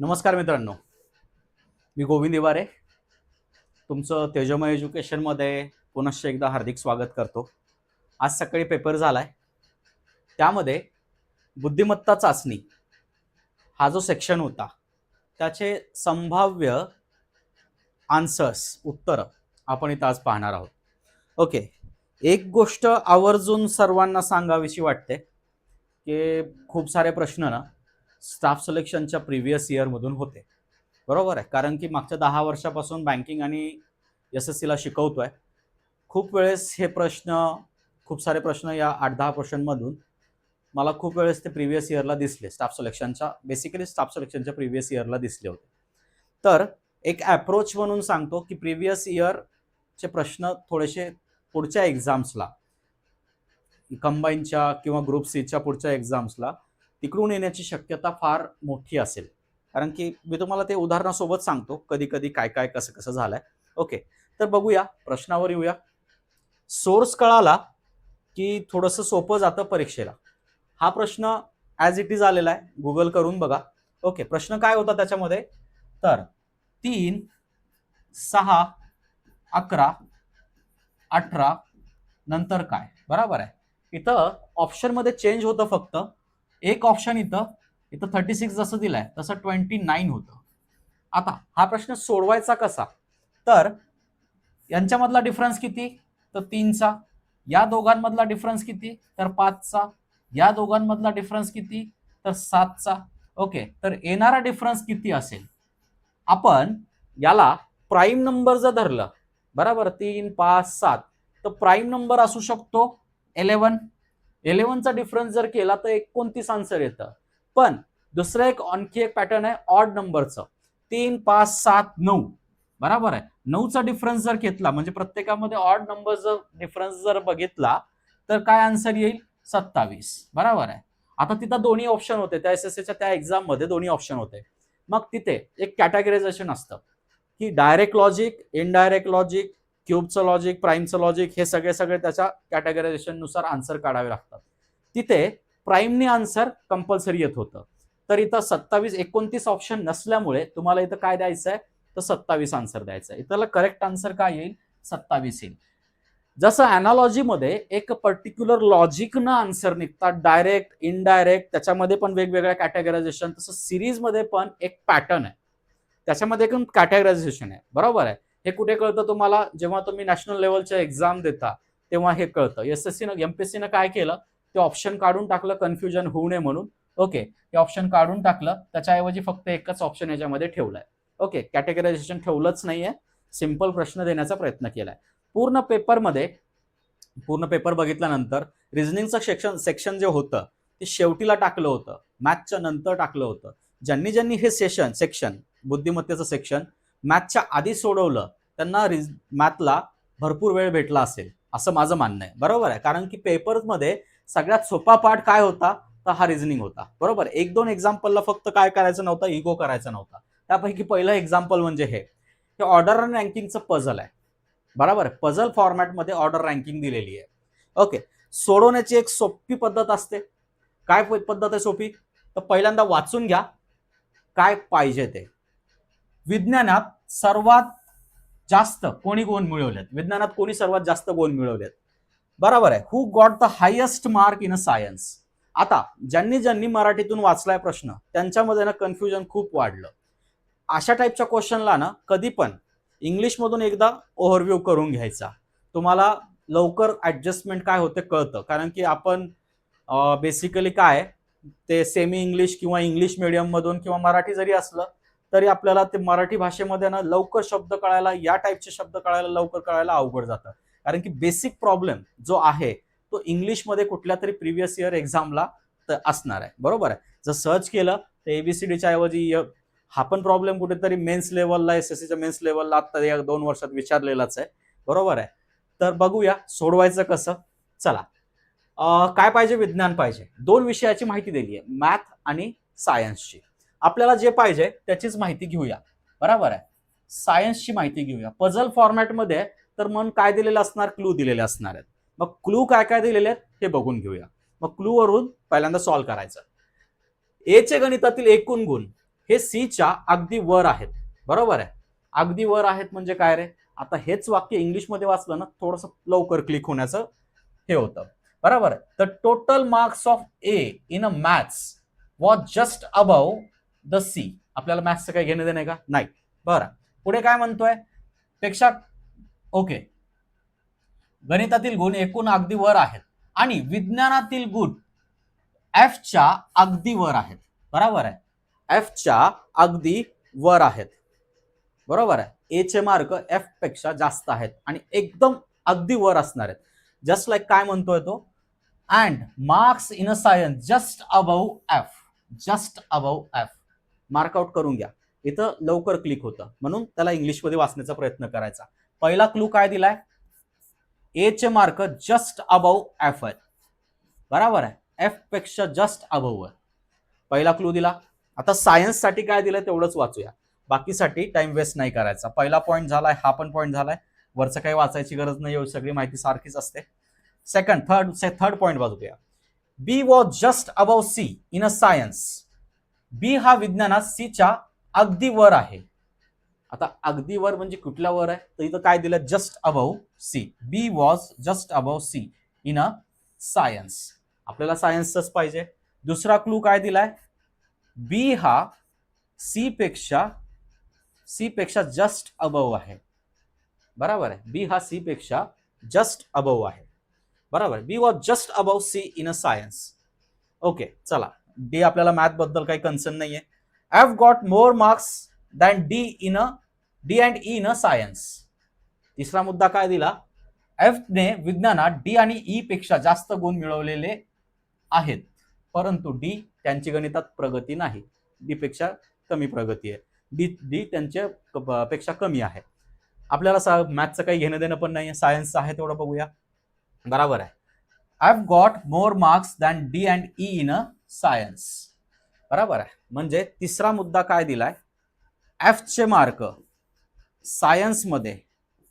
नमस्कार मित्रांनो. मी गोविंद इवारे. तुमचं तेजमय एज्युकेशनमध्ये पुनश्च एकदा हार्दिक स्वागत करतो. आज सकाळी पेपर झाला आहे त्यामध्ये बुद्धिमत्ता चाचणी हा जो सेक्शन होता त्याचे संभाव्य आन्सर्स उत्तरं आपण इथं आज पाहणार आहोत. ओके एक गोष्ट आवर्जून सर्वांना सांगावीशी वाटते की खूप सारे प्रश्न ना स्टाफ सिलेक्शनच्या प्रिव्हियस इयरमधून होते. बरोबर आहे? कारण की मागच्या दहा वर्षापासून बँकिंग आणि एस एस सीला शिकवतो आहे खूप वेळेस हे प्रश्न खूप सारे प्रश्न या आठ दहा क्वेश्चनमधून मला खूप वेळेस ते प्रिव्हियस इयरला दिसले. स्टाफ सिलेक्शनच्या बेसिकली स्टाफ सिलेक्शनच्या प्रिव्हियस इयरला दिसले होते. तर एक ॲप्रोच म्हणून सांगतो की प्रिव्हियस इयरचे प्रश्न थोडेसे पुढच्या एक्झाम्सला कंबाईनच्या किंवा ग्रुप सीच्या पुढच्या एक्झाम्सला तिकडून येण्याची शक्यता फार मोठी असेल. कारण की मी तुम्हाला ते उदाहरणासोबत सांगतो कधी कधी काय काय कसं कसं झालंय. ओके तर बघूया प्रश्नावर येऊया. सोर्स कळाला की थोडंसं सोपं जातं परीक्षेला. हा प्रश्न ॲज इट इज आलेला आहे. गुगल करून बघा. ओके प्रश्न काय होता त्याच्यामध्ये? तर तीन सहा अकरा अठरा नंतर काय? बरोबर आहे. इथं ऑप्शनमध्ये चेंज होतं फक्त. एक ऑप्शन इथं इथं थर्टी सिक्स जसं दिलंय तसं ट्वेंटी नाईन होतं. आता हा प्रश्न सोडवायचा कसा? तर यांच्यामधला डिफरन्स किती? तर तीनचा. या दोघांमधला डिफरन्स किती? तर पाचचा. या दोघांमधला डिफरन्स किती? तर सातचा. ओके तर येणारा डिफरन्स किती असेल? आपण याला प्राईम नंबर जर धरलं बरोबर? तीन पाच सात. तर प्राईम नंबर असू शकतो इलेवन इलेव्हनचा डिफरन्स जर केला तर एकोणतीस आन्सर येतं. पण दुसरं एक आणखी एक पॅटर्न आहे ऑड नंबरचं तीन पाच सात नऊ. बरोबर आहे. नऊचा डिफरन्स जर घेतला म्हणजे प्रत्येकामध्ये ऑड नंबर जर डिफरन्स जर बघितला तर काय आन्सर येईल? सत्तावीस. बरोबर आहे. आता तिथं दोन्ही ऑप्शन होते. त्या एस एस च्या त्या एक्झाममध्ये दोन्ही ऑप्शन होते. मग तिथे एक कॅटेगरायझेशन असतं. की डायरेक्ट लॉजिक इनडायरेक्ट लॉजिक क्यूबचं लॉजिक प्राईमचं लॉजिक हे सगळे सगळे त्याच्या कॅटेगरायझेशननुसार आन्सर काढावे लागतात. तिथे प्राईमने आन्सर कंपल्सरी येत होतं. तर इथं सत्तावीस एकोणतीस ऑप्शन नसल्यामुळे तुम्हाला इथं काय द्यायचं आहे तर सत्तावीस आन्सर द्यायचं आहे इथला करेक्ट आन्सर काय येईल? सत्तावीस येईल. जसं अॅनॉलॉजीमध्ये एक पर्टिक्युलर लॉजिकनं आन्सर निघतात डायरेक्ट इनडायरेक्ट त्याच्यामध्ये पण वेगवेगळ्या कॅटेगरायझेशन तसं सिरीजमध्ये पण एक पॅटर्न आहे. त्याच्यामध्ये पण कॅटेगरायझेशन आहे. बरोबर आहे? हे कुठे कळतं तुम्हाला? जेव्हा तुम्ही नॅशनल लेवलच्या एक्झाम देता तेव्हा हे कळतं. एस एस सीनं एमपीएससीनं काय केलं? ते ऑप्शन काढून टाकलं कन्फ्युजन होऊ नये म्हणून. ओके हे ऑप्शन काढून टाकलं. त्याच्याऐवजी फक्त एकच ऑप्शन याच्यामध्ये ठेवलाय. ओके कॅटेगरायझेशन ठेवलंच नाहीये. सिंपल प्रश्न देण्याचा प्रयत्न केलाय. पूर्ण पेपरमध्ये पूर्ण पेपर बघितल्यानंतर रिझनिंगचं सेक्शन सेक्शन जे होतं ते शेवटीला टाकलं होतं. मॅथच्या नंतर टाकलं होतं. ज्यांनी ज्यांनी हे सेशन सेक्शन बुद्धिमत्तेचं सेक्शन मॅथच्या आधी सोडवलं त्यांना रिज मॅथला भरपूर वेळ भेटला असेल असं माझं म्हणणं आहे. बरोबर आहे? कारण की पेपरमध्ये सगळ्यात सोपा पार्ट काय होता? तर हा रिझनिंग होता. बरोबर एक दोन एक्झाम्पलला फक्त काय करायचं नव्हतं? इगो करायचा नव्हता. त्यापैकी पहिलं एक्झाम्पल म्हणजे हे. हे ऑर्डर अँड रँकिंगचं पझल आहे. बरोबर आहे? पझल फॉर्मॅटमध्ये ऑर्डर रँकिंग दिलेली आहे. ओके. सोडवण्याची एक सोपी पद्धत असते. काय पद्धत आहे सोपी? तर पहिल्यांदा वाचून घ्या. काय पाहिजे ते? विज्ञानात सर्वात जास्त कोणी गुण मिळवलेत? विज्ञानात कोणी सर्वात जास्त गुण मिळवलेत? बरोबर आहे. Who got the highest mark in a science आता ज्यांनी ज्यांनी मराठीतून वाचलाय प्रश्न त्यांच्यामध्ये ना कन्फ्युजन खूप वाढलं. अशा टाईपच्या क्वेश्चनला ना कधी पण इंग्लिशमधून एकदा ओव्हरव्ह्यू करून घ्यायचा. तुम्हाला लवकर ॲडजस्टमेंट काय होते कळतं. कारण की आपण बेसिकली काय ते सेमी इंग्लिश किंवा इंग्लिश मिडियममधून किंवा मराठी जरी असलं तरी आपल्याला ते मराठी भाषेमध्ये ना लवकर शब्द कळायला या टाईपचे शब्द कळायला लवकर कळायला अवघड जातं. कारण की बेसिक प्रॉब्लेम जो आहे तो इंग्लिशमध्ये कुठल्या तरी प्रिव्हियस इयर एक्झामला असणार आहे. बरोबर आहे? जर सर्च केलं तर एबीसीडीच्या ऐवजी य- हा पण प्रॉब्लेम कुठेतरी मेन्स लेवलला एस एस सीच्या मेन्स लेवलला आता या दोन वर्षात विचारलेलाच आहे. बरोबर आहे? तर बघूया सोडवायचं कसं? चला. काय पाहिजे? विज्ञान पाहिजे. दोन विषयाची माहिती दिली आहे मॅथ आणि सायन्सची आपल्याला जे पाहिजे त्याचीच माहिती घेऊया. बरोबर आहे? सायन्सची माहिती घेऊया. पझल फॉर्मॅटमध्ये तर मन काय दिलेलं असणार? क्लू दिलेले असणार आहेत. मग क्लू काय काय दिलेले आहेत? हे बघून घेऊया. मग क्लू वरून पहिल्यांदा सॉल्व्ह करायचं. एचे गणितातील एकूण गुण हे सीच्या अगदी वर आहेत. बरोबर आहे? अगदी वर आहेत म्हणजे काय रे? आता हेच वाक्य इंग्लिशमध्ये वाचलं ना थोडस लवकर क्लिक होण्याचं हे होतं. बरोबर आहे? The total marks of A in a maths was just above the C. आपल्याला मॅथ्सचं काही घेणं देणं आहे का? नाही. बरं. पुढे काय म्हणतोय? पेक्षा ओके. गणितातील गुण एकूण अगदी वर आहेत. आणि विज्ञानातील गुण एफच्या अगदी वर आहेत. बरोबर आहे? एफच्या अगदी वर आहेत. बरोबर आहे? एचे मार्क एफपेक्षा जास्त आहेत आणि एकदम अगदी वर असणार आहेत. जस्ट लाईक काय म्हणतोय तो? And marks in a science just above F just above F mark out करून घ्या. इथं लवकर क्लिक होतं. म्हणून त्याला इंग्लिशमध्ये वाचण्याचा प्रयत्न करायचा. पहिला क्लू काय दिलाय? H mark just above F आहे. बरोबर आहे. एफपेक्षा जस्ट अबव आहे. पहिला क्लू दिला. आता सायन्ससाठी काय दिलं तेवढंच वाचूया. बाकीसाठी टाइम वेस्ट नाही करायचा. पहिला पॉईंट झालाय हा पण पॉईंट झालाय. वरचं काही वाचायची गरज नाही एवढी सगळी माहिती सारखीच असते. Second third say third point वाजूया B was just above C in a science B हा विज्ञानात सीच्या अगदी वर आहे. आता अगदी वर म्हणजे कुठल्या वर आहे? तर इथं काय दिलं? Just above C B was just above C in a science आपल्याला सायन्सच पाहिजे. दुसरा क्लू काय दिलाय? बी हा सी पेक्षा सी पेक्षा जस्ट अबव आहे. बरोबर आहे? बी हा सी पेक्षा जस्ट अबव आहे. बरोबर B was just above C in a science okay चला. डी आपल्याला मॅथबद्दल काही कन्सर्न नाहीये. Have got more marks than D in a D and E in a science तिसरा मुद्दा काय दिला? एफने विज्ञानात डी आणि ई पेक्षा जास्त गुण मिळवलेले आहेत. परंतु डी त्यांची गणितात प्रगती नाही. डी पेक्षा कमी प्रगती आहे. डी डी त्यांच्या पेक्षा कमी आहे. आपल्याला सा मॅथचं काही घेणं देणं पण नाही आहे सायन्सचं आहे तेवढं बघूया. बरोबर आहे. I have got more marks than D and E in a science. बरोबर आहे. म्हणजे तिसरा मुद्दा काय दिलाय? एफचे मार्क सायन्समध्ये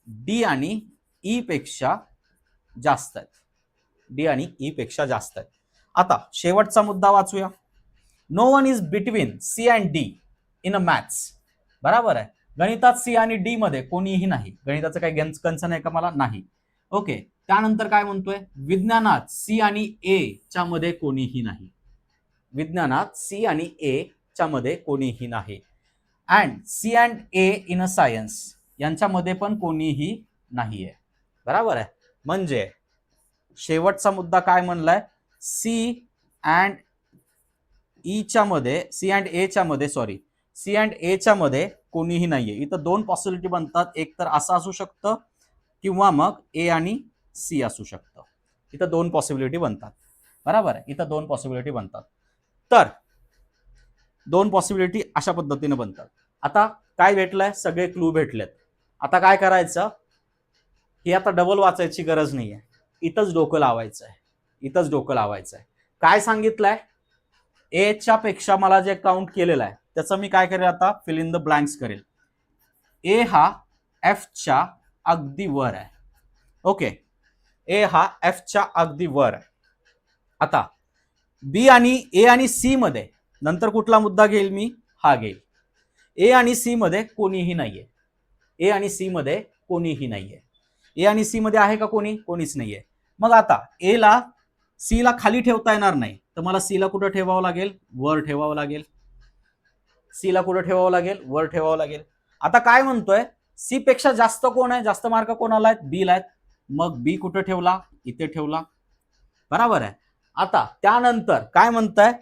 डी आणि ई पेक्षा जास्त आहेत. डी आणि ई पेक्षा जास्त आहेत. आता शेवटचा मुद्दा वाचूया. No one is between C and D in a maths बरोबर आहे. गणितात सी आणि डी मध्ये कोणीही नाही. गणिताचं काही कन्सर्न आहे का मला? नाही. ओके त्यानंतर काय म्हणतोय? विज्ञानात सी आणि ए च्या मध्ये कोणीही नाही. विज्ञानात सी आणि ए च्या मध्ये कोणीही नाही. And C and A in a science यांच्यामध्ये पण कोणीही नाहीये. बरोबर आहे? म्हणजे शेवटचा मुद्दा काय म्हणलाय? सी अँड ईच्या e मध्ये सी अँड एच्या मध्ये सॉरी सी अँड एच्या मध्ये कोणीही नाहीये. इथं दोन पॉसिबिलिटी बनतात. एक तर असं असू शकतं किंवा मग ए आणि सी असू शकतं. इथं दोन पॉसिबिलिटी बनतात. बरोबर आहे? इथं दोन पॉसिबिलिटी बनतात. तर दोन पॉसिबिलिटी अशा पद्धतीने बनतात. आता काय भेटलंय? सगळे क्लू भेटलेत. आता काय करायचं? हे आता डबल वाचायची गरज नाही आहे इथंच डोकं लावायचं आहे इथंच डोकं लावायचं आहे काय सांगितलंय? एच्या पेक्षा मला जे काउंट केलेलं आहे त्याचं मी काय करेल आता? फिल इन द ब्लँक्स करेल. ए हा एफच्या अगदी वर आहे. ओके ए हा एफच्या अगदी वर आहे. आता बी आणि ए आणि सी मध्ये नंतर कुठला मुद्दा घेईल मी? हा घेईल. ए आणि सी मध्ये कोणीही नाहीये. ए आणि सी मध्ये कोणीही नाहीये. ए आणि सी मध्ये आहे का कोणी? कोणीच नाहीये. मग आता ए ला सी ला खाली ठेवता येणार नाही तर मला सी ला कुठं ठेवावं लागेल? वर ठेवावं लागेल. सी ला कुठं ठेवावं लागेल? वर ठेवावं लागेल. आता काय म्हणतोय? सी पेक्षा जास्त कोण आहे? जास्त मार्क कोणाला आहेत? बी ला आहेत. मग बी कुठं ठेवला? इथे ठेवला. बरोबर आहे. आता त्यानंतर काय म्हणताय?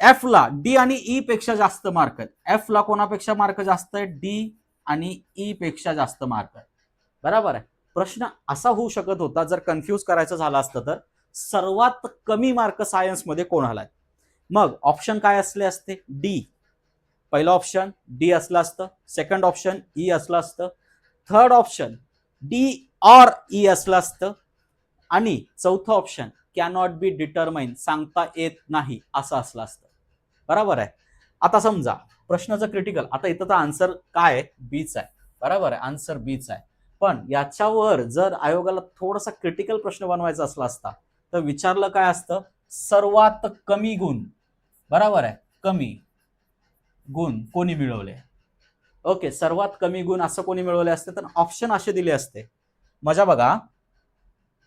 एफला डी आणि ई पेक्षा जास्त मार्क आहेत. एफ ला कोणापेक्षा मार्क जास्त आहे डी आणि ई पेक्षा जास्त मार्क आहेत. बरोबर आहे? प्रश्न असा होऊ शकत होता जर कन्फ्यूज करायचं झालं असतं तर. सर्वात कमी मार्क सायन्समध्ये कोणाला आहेत? मग ऑप्शन काय असले असते? डी पहिलं ऑप्शन डी असलं असतं. सेकंड ऑप्शन ई असलं असतं. Third option D or E असलं असतं. आणि चौथं ऑप्शन कॅनॉट बी डिटरमाइन सांगता येत नाही असं असलं असतं. बरोबर आहे? आता समजा प्रश्नाचं क्रिटिकल आता इथं तर आन्सर काय आहे? बीच आहे. बरोबर आहे? आन्सर बीच आहे. पण याच्यावर जर आयोगाला थोडासा क्रिटिकल प्रश्न बनवायचा असला असता तर विचारलं काय असतं? सर्वात कमी गुण. बरोबर आहे? कमी गुण कोणी मिळवले? ओके सर्वात कमी गुण असं कोणी मिळवले असते? तर ऑप्शन असे दिले असते. मजा बघा.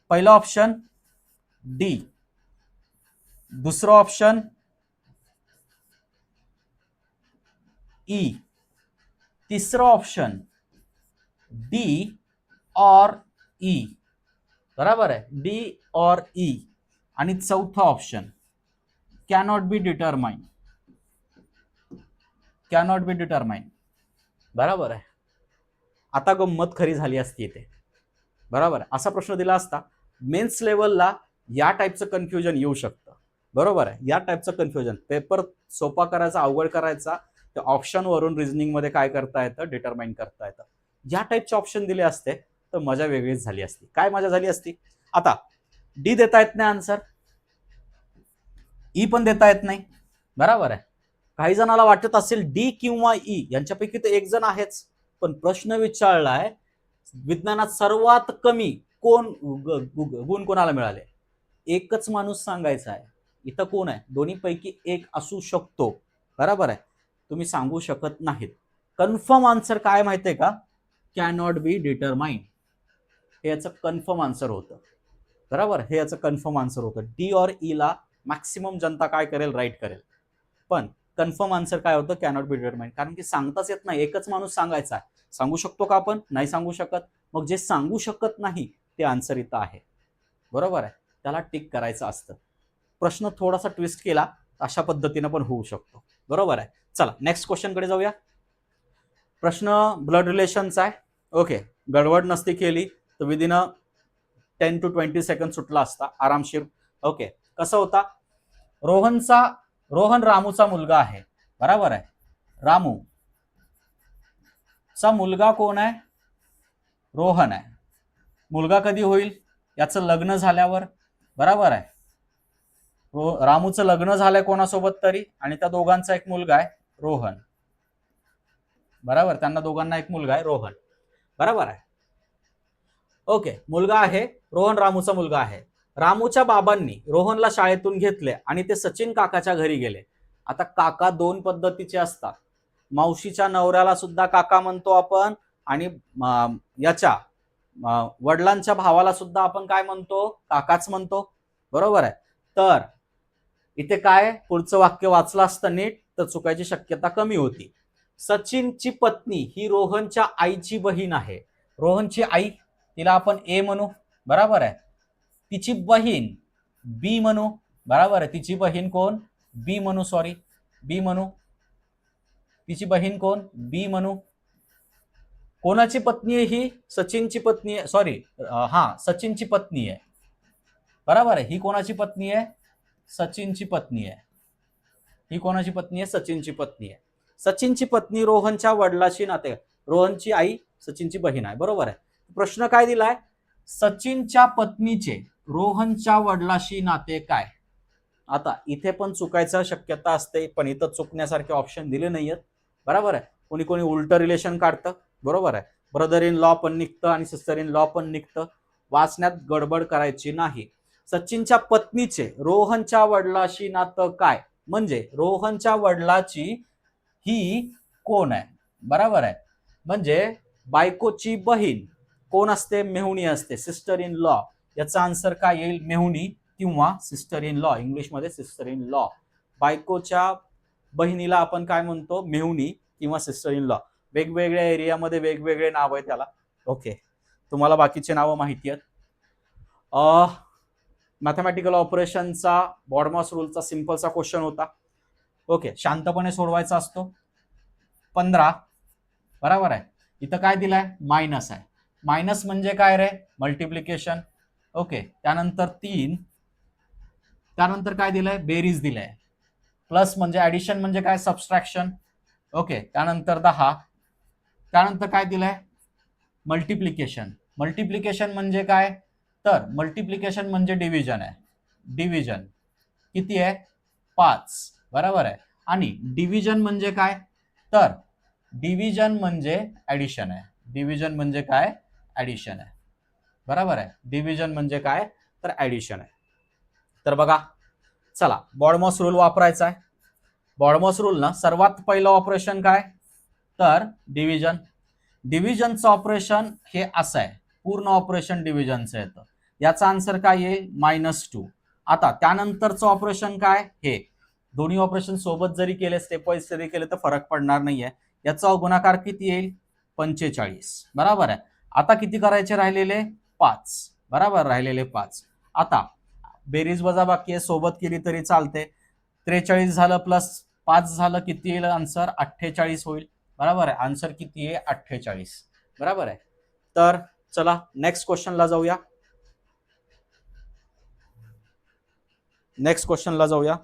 पहिलं ऑप्शन डी. दुसरं ऑप्शन ई e. तिसरं ऑप्शन डी ऑर ई बराबर आहे. डी ऑर ई आणि चौथं option cannot be determine cannot be determine बरोबर आहे. आता गंमत खरी झाली असती इथे. बरोबर आहे. असा प्रश्न दिला असता मेन्स लेवलला या टाईपचं कन्फ्युजन येऊ शकतं. बरोबर आहे? या टाईपचं कन्फ्युजन पेपर सोपा करायचा अवघड करायचा ते ऑप्शनवरून रिझनिंगमध्ये काय करता येतं? डिटरमाइन करता येतं. या टाईपचे ऑप्शन दिले असते तर मजा वेगळीच झाली असती. काय मजा झाली असती? आता डी देता येत नाही आन्सर ई e पण देता येत नाही. बरोबर आहे? काही जणाला वाटत असेल डी किंवा ई यांच्यापैकी तर एक जण आहेच. पण प्रश्न विचारलाय विज्ञानात सर्वात कमी कोण गुण कोणाला मिळाले? एकच माणूस सांगायचा आहे. इथं कोण आहे? दोन्ही पैकी एक असू शकतो. बरोबर आहे? तुम्ही सांगू शकत नाहीत. कन्फर्म आन्सर काय माहिती आहे का? कॅनॉट बी डिटरमाइन हे याचं कन्फर्म आन्सर होतं. बरोबर? हे याचं कन्फर्म आन्सर होतं. डी और ई ला मॅक्सिमम जनता काय करेल? राईट करेल. पण कन्फर्म आन्सर काय होतं? कॅनॉट बी डिटरमाइन कारण की सांगताच येत नाही. एकच माणूस सांगायचा आहे. सांगू शकतो का आपण? नाही सांगू शकत. मग जे सांगू शकत नाही ते आन्सर इथं आहे. बरोबर आहे? त्याला टिक करायचं असतं. प्रश्न थोडासा ट्विस्ट केला अशा पद्धतीनं पण होऊ शकतो. बरोबर आहे? चला नेक्स्ट क्वेश्चनकडे जाऊया. प्रश्न ब्लड रिलेशनचा आहे. ओके गडबड नसती केली तर within ten to twenty second सुटला असता आरामशीर. ओके कसं होता? रोहनचा रोहन रामूचा मुलगा आहे. बरोबर आहे? रामू. चा मुलगा कोण आहे? रोहन आहे. मुलगा कधी होईल? याचं लग्न झाल्यावर? बरोबर आहे. रो रामूचं लग्न झालंय कोणासोबत तरी आणि त्या दोघांचा एक मुलगा आहे रोहन. बरोबर? त्यांना दोघांना एक मुलगा आहे रोहन. बरोबर आहे? ओके मुलगा आहे रोहन रामूचा मुलगा आहे. रामूच्या बाबांनी रोहनला शाळेतून घेतले आणि ते सचिन काकाच्या घरी गेले. आता काका दोन पद्धतीचे असतात. मावशीच्या नवऱ्याला सुद्धा काका म्हणतो आपण आणि याच्या वडिलांच्या भावाला सुद्धा आपण काय म्हणतो? काकाच म्हणतो. बरोबर आहे? तर इथे काय? पुढचं वाक्य वाचलं असतं नीट तर चुकायची शक्यता कमी होती. सचिनची पत्नी ही रोहनच्या आईची बहीण आहे. रोहनची आई तिला आपण ए म्हणू. बरोबर आहे? तिची बहीण बी म्हणू. बरोबर आहे? तिची बहीण कोण? बी म्हणू सॉरी बी म्हणू. तिची बहीण कोण? बी म्हणू. कोणाची पत्नी आहे ही? सचिनची पत्नी आहे. सॉरी हा सचिनची पत्नी आहे. बरोबर आहे. ही कोणाची पत्नी आहे? सचिनची पत्नी आहे. ही कोणाची पत्नी आहे? सचिनची पत्नी आहे. सचिनची पत्नी रोहनच्या वडिलाशी नाते. रोहनची आई सचिनची बहीण आहे. बरोबर आहे. प्रश्न काय दिलाय? सचिनच्या पत्नीचे रोहनच्या वडिलाशी नाते काय? आता इथे पण चुकायचं शक्यता असते पण इथं चुकण्यासारखे ऑप्शन दिले नाहीयेत. बरोबर आहे. कोणी कोणी उलट रिलेशन काढतं. बरोबर आहे. ब्रदर इन लॉ पण निघतं आणि सिस्टर इन लॉ पण निघतं. वाचण्यात गडबड करायची नाही. सचिनच्या पत्नीचे रोहनच्या वडिलाशी नातं काय? म्हणजे रोहनच्या वडिलाची ही कोण आहे? बरोबर आहे. म्हणजे बायकोची बहीण कोण असते? मेहुणी असते. सिस्टर इन लॉ याचा आन्सर काय येईल? मेहुणी किंवा सिस्टर इन लॉ इंग्लिशमध्ये सिस्टर इन लॉ बायकोच्या बहिणीला आपण काय म्हणतो? मेहुणी किंवा सिस्टर इन लॉ वेगवेगळ्या एरियामध्ये वेगवेगळे नाव आहे त्याला. ओके तुम्हाला बाकीचे नावं माहिती आहेत. मॅथमॅटिकल ऑपरेशनचा बॉडमॉस रूलचा सिम्पलचा क्वेश्चन होता. ओके शांतपणे सोडवायचा असतो. पंधरा बरोबर आहे. इथं काय दिलंय? मायनस आहे. मायनस म्हणजे काय रे? मल्टिप्लिकेशन ओके त्यानंतर तीन. त्यानंतर काय दिलंय? बेरीज दिलंय. प्लस म्हणजे ऍडिशन म्हणजे काय? सबस्ट्रॅक्शन ओके त्यानंतर दहा. त्यानंतर काय दिलंय? मल्टिप्लिकेशन मल्टिप्लिकेशन म्हणजे काय? तर मल्टिप्लिकेशन म्हणजे डिव्हिजन आहे. डिव्हिजन किती आहे? पाच. बरोबर आहे. आणि डिव्हिजन म्हणजे काय? तर डिव्हिजन म्हणजे ॲडिशन आहे. डिव्हिजन म्हणजे काय? ॲडिशन आहे. बरोबर आहे. डिव्हिजन म्हणजे काय? तर ॲडिशन आहे. तर बघा चला बॉडमॉस रूल वापरायचा आहे. बॉडमॉस रूल ना सर्वात पहिलं ऑपरेशन काय? तर डिव्हिजन डिव्हिजनचं ऑपरेशन हे असं आहे. पूर्ण ऑपरेशन डिव्हिजनचं येतं याचा आन्सर काय आहे? मायनस टू आता त्यानंतरचं ऑपरेशन काय? हे. दोन्ही ऑपरेशन सोबत जरी केले स्टेप वाईज जरी केले तर फरक पडणार नाहीये. याचा गुणाकार किती येईल? पंचेचाळीस. बरोबर आहे. आता किती करायचे राहिलेले? पाच. बरोबर राहिलेले पाच. आता बेरीज वजाबाकी आहे सोबत केली तरी चालते. त्रेचाळीस झालं प्लस पाच झालं किती येईल? आन्सर अठ्ठेचाळीस होईल. बरोबर आहे? आन्सर किती आहे? अठ्ठेचाळीस. बरोबर आहे? तर चला नेक्स्ट क्वेश्चनला जाऊया. नेक्स्ट क्वेश्चनला जाऊया.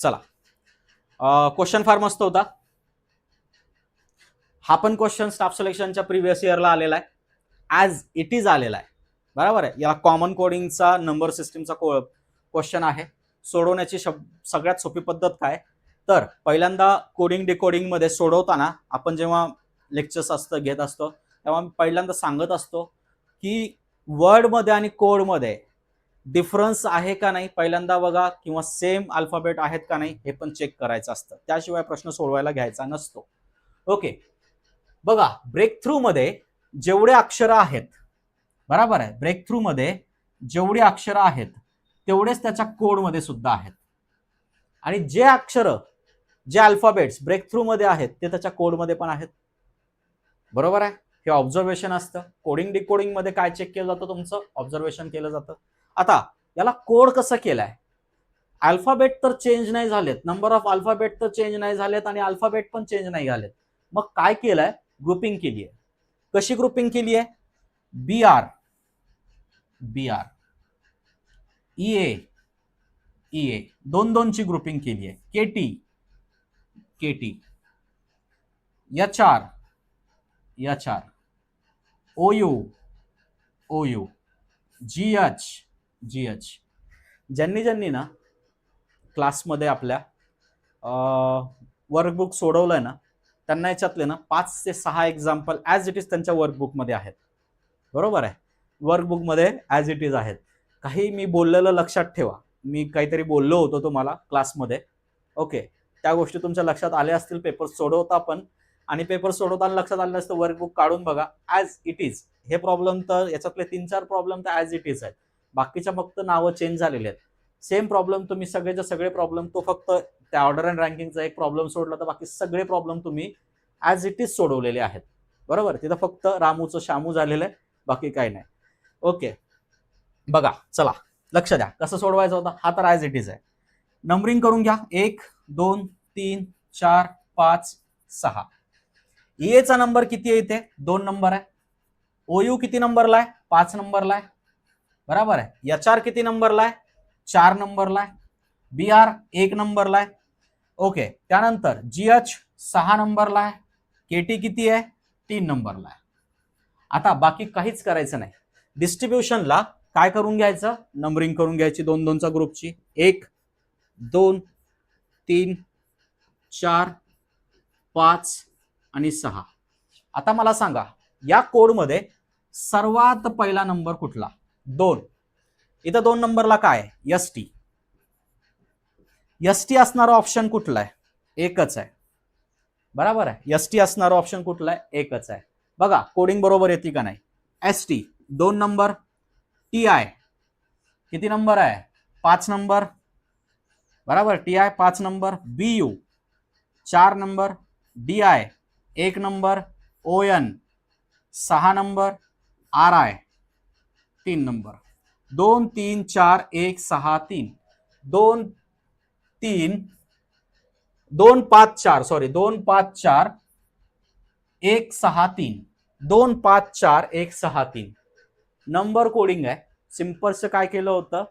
चला. क्वेश्चन फार मस्त होता. हा पण क्वेश्चन स्टाफ सिलेक्शनच्या प्रिव्हियस इयरला आलेला आहे. ॲज इट इज आलेला आहे. बरोबर आहे? याला कॉमन कोडिंगचा नंबर सिस्टीमचा क्वेश्चन आहे. सोडवण्याची शब सगळ्यात सोपी पद्धत काय? तर पहिल्यांदा कोडिंग डिकोडिंगमध्ये सोडवताना आपण जेव्हा लेक्चर्स असतं घेत असतो तेव्हा मी पहिल्यांदा सांगत असतो की वर्डमध्ये आणि कोडमध्ये डिफरन्स आहे का नाही? पहिल्यांदा बघा किंवा सेम अल्फाबेट आहेत का नाही? हे पण चेक करायचं असतं. त्याशिवाय प्रश्न सोडवायला घ्यायचा नसतो. ओके बघा ब्रेक थ्रूमध्ये जेवढे अक्षरं आहेत बरोबर आहे? ब्रेक थ्रूमध्ये जेवढी अक्षरं आहेत तेवढेच त्याच्या कोडमध्ये सुद्धा आहेत. आणि जे अक्षरं जे अल्फाबेट्स ब्रेक थ्रूमध्ये आहेत ते त्याच्या कोडमध्ये पण आहेत. बरोबर आहे? हे ऑब्झर्वेशन असतं. कोडिंग डिकोडिंगमध्ये काय चेक केलं जातं तुमचं? ऑब्झर्वेशन केलं जातं. आता याला कोड कसं केलाय? अल्फाबेट तर चेंज नाही झालेत. नंबर ऑफ अल्फाबेट तर चेंज नाही झालेत आणि अल्फाबेट पण चेंज नाही झालेत. मग काय केलंय? ग्रुपिंग केली आहे कशी ग्रुपिंग केली आहे B R B R E A E A दोन दोनची ग्रुपिंग केली आहे. K T K T H R H R O U O U G H G H ज्यांनी ज्यांनी ना क्लासमध्ये आपल्या वर्कबुक सोडवलं आहे ना त्यांना याच्यातले ना पाच ते सहा एक्झाम्पल ॲज इट इज त्यांच्या वर्कबुकमध्ये आहेत. बरोबर आहे? वर्कबुकमध्ये ॲज इट इज आहेत. काही मी बोललेलं लक्षात ठेवा. मी काहीतरी बोललो होतो तुम्हाला क्लासमध्ये. ओके. त्या गोष्टी तुमच्या लक्षात आल्या असतील पेपर सोडवता पण. आणि पेपर सोडवताना लक्षात आलं असतं वर्कबुक काढून बघा. ॲज इट इज हे प्रॉब्लेम तर याच्यातले तीन चार प्रॉब्लेम तर ॲज इट इज आहेत. बाकीच्या फक्त नावं चेंज झालेले आहेत. सेम प्रॉब्लेम तुम्ही सगळेचे सगळे प्रॉब्लेम तो फक्त त्या ऑर्डर अँड रँकिंगचा एक प्रॉब्लेम सोडला तर बाकी सगळे प्रॉब्लेम तुम्ही ॲज इट इज सोडवलेले आहेत. बरोबर? तिथं फक्त रामूचं शामू झालेलं आहे. बाकी काही नाही. ओके. बघा चला लक्ष द्या. कसं सोडवायचं होतं? हा तर ॲज इट इज आहे. नंबरिंग करून घ्या. एक दोन तीन चार पाच सहा. एचा नंबर किती आहे इथे? दोन नंबर आहे. ओयू किती नंबरला आहे? पाच नंबरला आहे. बरोबर आहे. एच आर किती नंबरला आहे? चार नंबरला आहे. बी आर एक नंबरला आहे. ओके त्यानंतर जी एच सहा नंबरला आहे. के टी किती आहे? तीन नंबरला आहे. आता बाकी काहीच करायचं नाही. डिस्ट्रीब्युशनला काय करून घ्यायचं? नंबरिंग करून घ्यायची दोन दोनचा ग्रुपची एक दोन तीन चार पाच आणि सहा. आता मला सांगा या कोडमध्ये सर्वात पहिला नंबर कुठला? दोन. इथं दोन नंबरला काय? एस टी एस टी असणारा ऑप्शन कुठला आहे? एकच आहे. बरोबर आहे? एस टी असणारा ऑप्शन कुठला आहे? एकच आहे. बघा कोडिंग बरोबर येते का नाही? एस टी दोन नंबर टी आय किती नंबर आहे? पाच नंबर. बराबर. टी आय पाच नंबर. बी यू चार नंबर. डी आय एक नंबर. ओ एन सहा नंबर. आर आय तीन नंबर. दोन, तीन, चार, एक, सहा, तीन. दोन तीन. दोन, पाच, चार. सॉरी दोन, पाच, चार. एक, सहा, तीन. दोन, पाच, चार. एक, सहा, तीन. नंबर कोडिंग आहे. सिम्पलचं काय केलं होतं?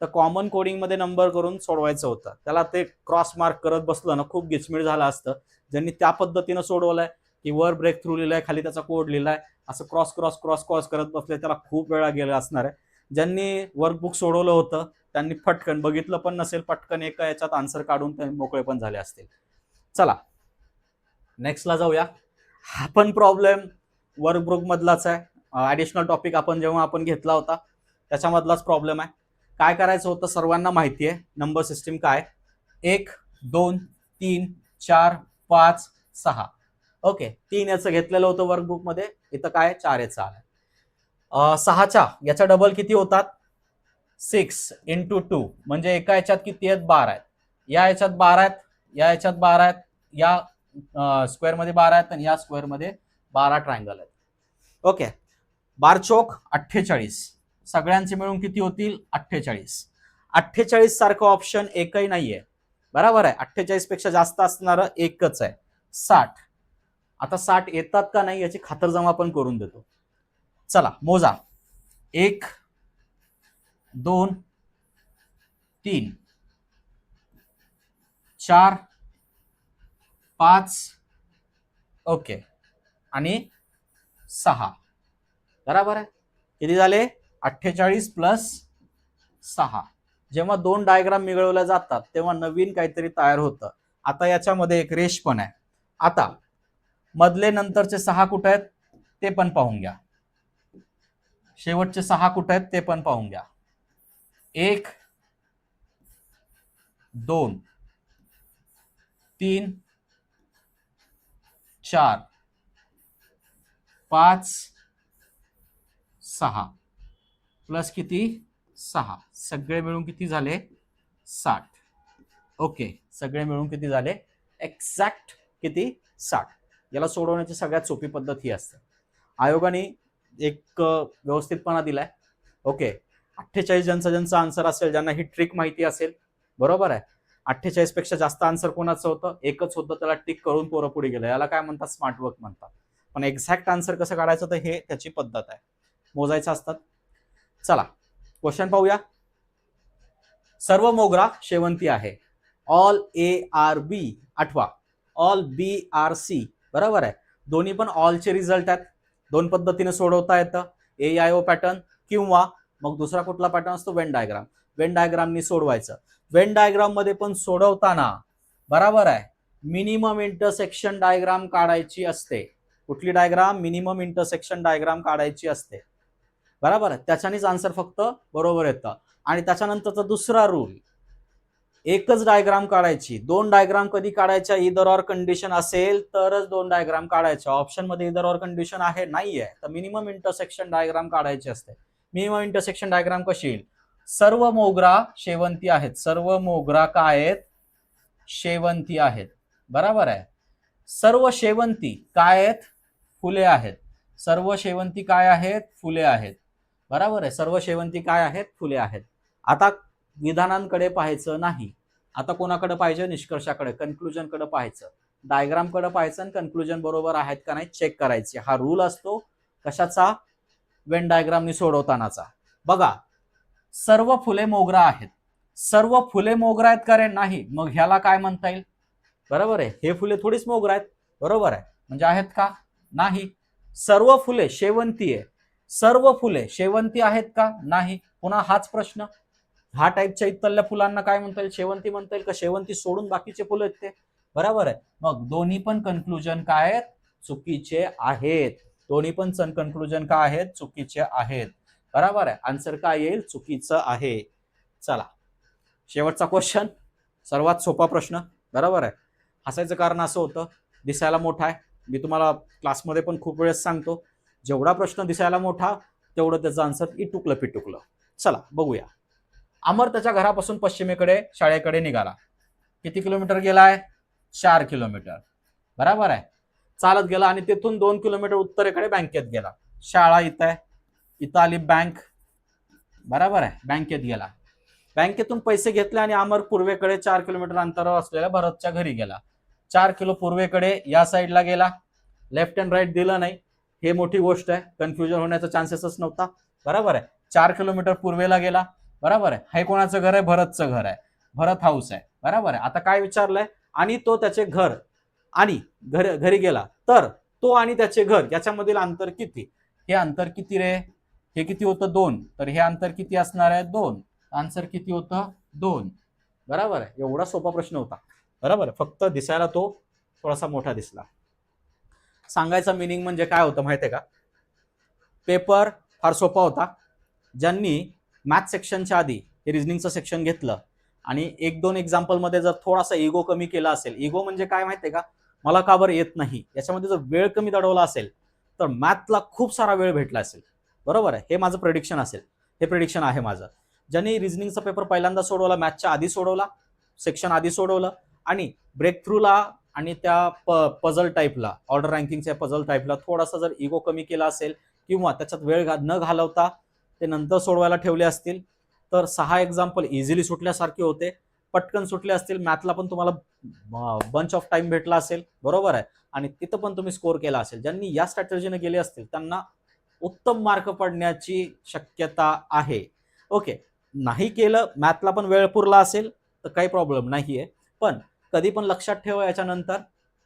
तर कॉमन कोडिंगमध्ये नंबर करून सोडवायचं होतं. त्याला ते क्रॉस मार्क करत बसलं ना खूप गिचमीड झालं असतं. ज्यांनी त्या पद्धतीनं सोडवलंय की वर ब्रेक थ्रू लिहिलाय खाली त्याचा कोड लिहिलाय असं क्रॉस क्रॉस क्रॉस क्रॉस करत बसले त्याला खूप वेळा गेला असणार आहे. ज्यांनी वर्कबुक सोडवलं होतं त्यांनी फटकन बघितलं पण नसेल पटकन एका याच्यात आन्सर काढून ते मोकळे पण झाले असतील. चला नेक्स्टला जाऊया. हा पण प्रॉब्लेम वर्कबुक मधलाच आहे. ॲडिशनल टॉपिक आपण जेव्हा आपण घेतला होता त्याच्यामधलाच प्रॉब्लेम आहे. काय करायचं होतं सर्वांना माहिती आहे नंबर सिस्टीम काय? एक दोन तीन चार पाच सहा. ओके तीन याचं घेतलेलं होतं वर्कबुकमध्ये इथं काय? चार याचं आलं सहाच्या याच्या डबल किती होतात? सिक्स इंटू टू म्हणजे एका याच्यात किती आहेत? बारा आहेत. या याच्यात बारा आहेत या याच्यात बारा आहेत या स्क्वेअरमध्ये बारा आहेत आणि या स्क्वेअरमध्ये बारा ट्रायंगल आहेत. ओके बार चौक अठ्ठेचाळीस. सगळ्यांचे मिळून किती होतील? अठ्ठेचाळीस. अठ्ठेचाळीस सारखं ऑप्शन एकही नाहीये. बरोबर आहे. अठ्ठेचाळीसपेक्षा जास्त असणारं एकच आहे. साठ. आता साठ येतात का नाही याची खातरजमा पण करून देतो. चला मोजा. एक दोन तीन. चार पाच. ओके. आणि सहा. बराबर आहे. किती झाले? अठ्ठेचाळीस प्लस सहा. जेव्हा दोन डायग्राम मिळवल्या जातात तेव्हा नवीन काहीतरी तयार होतं. आता याच्यामध्ये एक रेष पण आहे. आता मधले नंतरचे सहा कुठे आहेत? ते पण पाहून घ्या. शेवटचे सहा कुठे आहेत? ते पण पाहून घ्या. एक दोन तीन चार पाच सहा. प्लस किती? सहा. सगळे मिळून किती झाले? साठ. ओके सगळे मिळून किती झाले? एक्झॅक्ट किती? साठ. याला सोडवण्याची सगळ्यात सोपी पद्धत ही असते. आयोगाने एक व्यवस्थितपणा दिलाय. ओके अठ्ठेचाळीस ज्यांचा ज्यांचा आन्सर असेल ज्यांना ही ट्रिक माहिती असेल बरोबर आहे. अठ्ठेचाळीसपेक्षा जास्त आन्सर कोणाचं होतं? एकच होतं त्याला टिक करून पोरं पुढे गेलं. याला काय म्हणतात? स्मार्ट वर्क म्हणतात. पण एक्झॅक्ट आन्सर कसं काढायचं? तर हे त्याची पद्धत आहे. मोजायचं असतात. चला क्वेश्चन पाहूया. सर्व मोगरा शेवंती आहे. ऑल ए आर बी आठवा. ऑल बी आर सी बरोबर आहे. दोन्ही पण ऑलचे रिझल्ट आहेत. दोन पद्धतीने सोडवता येतं. ए आय ओ पॅटर्न किंवा मग दुसरा कुठला पॅटर्न असतो? वेन डायग्राम वेन डायग्रामनी सोडवायचं. वेन डायग्राममध्ये पण सोडवताना बरोबर आहे. मिनिमम इंटरसेक्शन डायग्राम काढायची असते. कुठली डायग्राम मिनिमम इंटरसेक्शन डायग्राम काढायची असते. बरोबर आहे. त्याच्यानेच आन्सर फक्त बरोबर येतं. आणि त्याच्यानंतरचा दुसरा रूल एकच डायग्राम काढायची. दोन डायग्राम कधी काढायच्या? इदर ऑर कंडिशन असेल तरच दोन डायग्राम काढायच्या. ऑप्शनमध्ये इदर ऑर कंडिशन आहे नाहीये. तर मिनिमम इंटरसेक्शन डायग्राम काढायची असते. मिनिमम इंटरसेक्शन डायग्राम कशी येईल? सर्व मोगरा शेवंती आहेत. सर्व मोगरा काय आहेत? शेवंती आहेत. बरोबर आहे. सर्व शेवंती काय आहेत? फुले आहेत. सर्व शेवंती काय आहेत? फुले आहेत. बरोबर आहे. सर्व शेवंती काय आहेत? फुले आहेत. आता विधानांकडे पाहायचं नाही. आता कोणाकडे पाहिजे निष्कर्षाकडे कन्क्लुजनकडे पाहायचं. डायग्रामकडे पाहायचं आणि कन्क्लुजन बरोबर आहेत का नाही चेक करायचे. हा रूल असतो कशाचा? वेन डायग्रामनी सोडवतानाचा. बघा सर्व फुले मोगरा आहेत. सर्व फुले मोगरा आहेत का रे? नाही. मग ह्याला काय म्हणता येईल? बरोबर आहे. हे फुले थोडीच मोगरा आहेत. बरोबर आहे. म्हणजे आहेत का? नाही. सर्व फुले शेवंती आहे. सर्व फुले शेवंती आहेत का? नाही. पुन्हा हाच प्रश्न. हा टाईपच्या इतरल्या फुलांना काय म्हणता येईल? शेवंती म्हणता येईल का? शेवंती सोडून बाकीचे फुलं आहेत ते. बरोबर आहे. मग दोन्ही पण कन्क्लुजन काय आहेत? चुकीचे आहेत. दोन्ही पण कन्क्लुजन काय आहेत? चुकीचे आहेत. बरोबर आहे. आन्सर काय येईल? चुकीचं आहे. चला. शेवटचा क्वेश्चन सर्वात सोपा प्रश्न. बरोबर आहे. हसायचं कारण असं होतं. दिसायला मोठा आहे. मी तुम्हाला क्लासमध्ये पण खूप वेळेस सांगतो. जेवढा प्रश्न दिसायला मोठा तेवढं त्याचं आन्सर इटुकलं पिटुकलं. चला बघूया. अमर त्याच्या घरापासून पश्चिमेकडे शाळेकडे निघाला. किती किलोमीटर गेलाय? चार किलोमीटर. बरोबर आहे. चालत गेला आणि तिथून दोन किलोमीटर उत्तरेकडे बँकेत गेला. शाळा इथं आहे. इथं आली बँक बरोबर आहे. बँकेत गेला. बँकेतून पैसे घेतले आणि अमर पूर्वेकडे चार किलोमीटर अंतरावर असलेल्या भरतच्या घरी गेला. चार किलो पूर्वेकडे या साईडला गेला. लेफ्ट अँड राईट दिलं नाही. हे मोठी गोष्ट आहे. कन्फ्युजन होण्याचा चान्सेसच नव्हता. बरोबर आहे. चार किलोमीटर पूर्वेला गेला. बरोबर आहे. हे कोणाचं घर आहे? भरतचं घर आहे. भरत हाऊस आहे. बरोबर आहे. आता काय विचारलंय? आणि तो त्याचे घर आणि घर घरी गेला. तर तो आणि त्याचे घर याच्यामधील अंतर किती? हे अंतर किती रे? हे किती होतं? दोन. तर हे अंतर किती असणार आहे? दोन. आन्सर किती होतं? दोन. बरोबर आहे. एवढा सोपा प्रश्न होता. बरोबर आहे. फक्त दिसायला तो थोडासा मोठा दिसला. सांगायचा मिनिंग म्हणजे काय होतं माहिती आहे का? पेपर फार सोपा होता. ज्यांनी मॅथ सेक्शनच्या आधी हे रिझनिंगचं सेक्शन घेतलं आणि एक दोन एक्झाम्पलमध्ये जर थोडासा इगो कमी केला असेल इगो म्हणजे काय माहिती आहे का? मला का बरं येत नाही? याच्यामध्ये जर वेळ कमी दडवला असेल तर मॅथला खूप सारा वेळ भेटला असेल. बरोबर आहे? हे माझं प्रेडिक्शन असेल. हे प्रेडिक्शन आहे माझं. ज्यांनी रिझनिंगचा पेपर पहिल्यांदा सोडवला मॅथच्या आधी सोडवला सेक्शन आधी सोडवलं आणि ब्रेक थ्रूला आणि त्या प पझल टाईपला ऑर्डर रँकिंगच्या पझल टाईपला थोडासा जर इगो कमी केला असेल किंवा त्याच्यात वेळ घा- न घालवता ते नंतर सोडवायला ठेवले असतील तर सहा एक्झाम्पल इझिली सुटल्यासारखे होते. पटकन सुटले असतील मॅथला पण तुम्हाला बंच ऑफ टाइम भेटला असेल बरोबर आहे. आणि तिथं पण तुम्ही स्कोर केला असेल. ज्यांनी या स्ट्रॅटर्जीने गेले असतील त्यांना उत्तम मार्क पडण्याची शक्यता आहे. ओके नाही केलं मॅथला पण वेळ पुरला असेल तर काही प्रॉब्लेम नाही आहे पण कधी पण लक्षात ठेवा याच्यानंतर.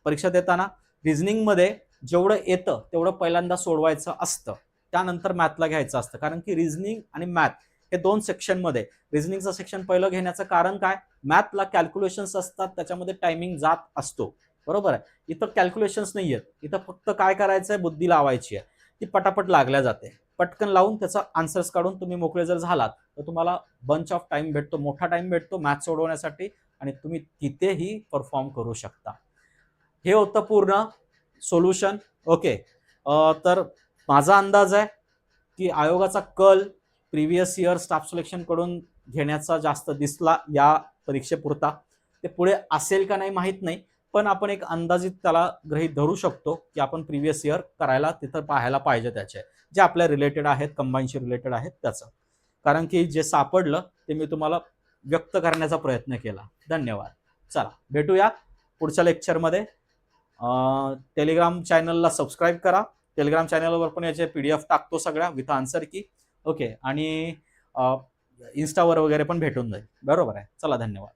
परीक्षा देताना रिझनिंगमध्ये जेवढं येतं तेवढं पहिल्यांदा सोडवायचं असतं. त्यानंतर मॅथला घ्यायचं असतं. कारण की रिझनिंग आणि मॅथ हे दोन सेक्शनमध्ये रिझनिंगचं सेक्शन पहिलं घेण्याचं कारण काय? मॅथला कॅल्क्युलेशन्स असतात त्याच्यामध्ये टायमिंग जात असतो. बरोबर आहे? इथं कॅल्क्युलेशन्स नाही आहेत. इथं फक्त काय करायचं आहे बुद्धी लावायची आहे. ती पटापट लागल्या जाते. पटकन लावून त्याचा आन्सर्स काढून तुम्ही मोकळे जर झालात तर तुम्हाला बंच ऑफ टाइम भेटतो. मोठा टाइम भेटतो मॅथ सोडवण्यासाठी. आणि तुम्ही तिथेही परफॉर्म करू शकता. हे होतं पूर्ण सोल्युशन ओके तर माझा अंदाज आहे की आयोगाचा कल प्रिव्हियस इयर स्टाफ सिलेक्शनकडून घेण्याचा जास्त दिसला या परीक्षेपुरता. ते पुढे असेल का नाही माहीत नाही पण आपण एक अंदाजित त्याला गृहीत धरू शकतो की आपण प्रिव्हियस इयर करायला तिथं पाहायला पाहिजे त्याचे. जे आपल्या रिलेटेड आहेत कंबाईनशी रिलेटेड आहेत त्याचं. कारण की जे सापडलं ते मी तुम्हाला व्यक्त करण्याचा प्रयत्न केला. धन्यवाद. चला भेटूया पुढच्या लेक्चरमध्ये टेलिग्राम चॅनलला सबस्क्राईब करा. टेलिग्राम चॅनलवर पण याचे पी डी एफ टाकतो सगळ्या विथ आन्सर की. ओके आणि इन्स्टावर वगैरे पण भेटून जाईल. बरोबर आहे. चला धन्यवाद.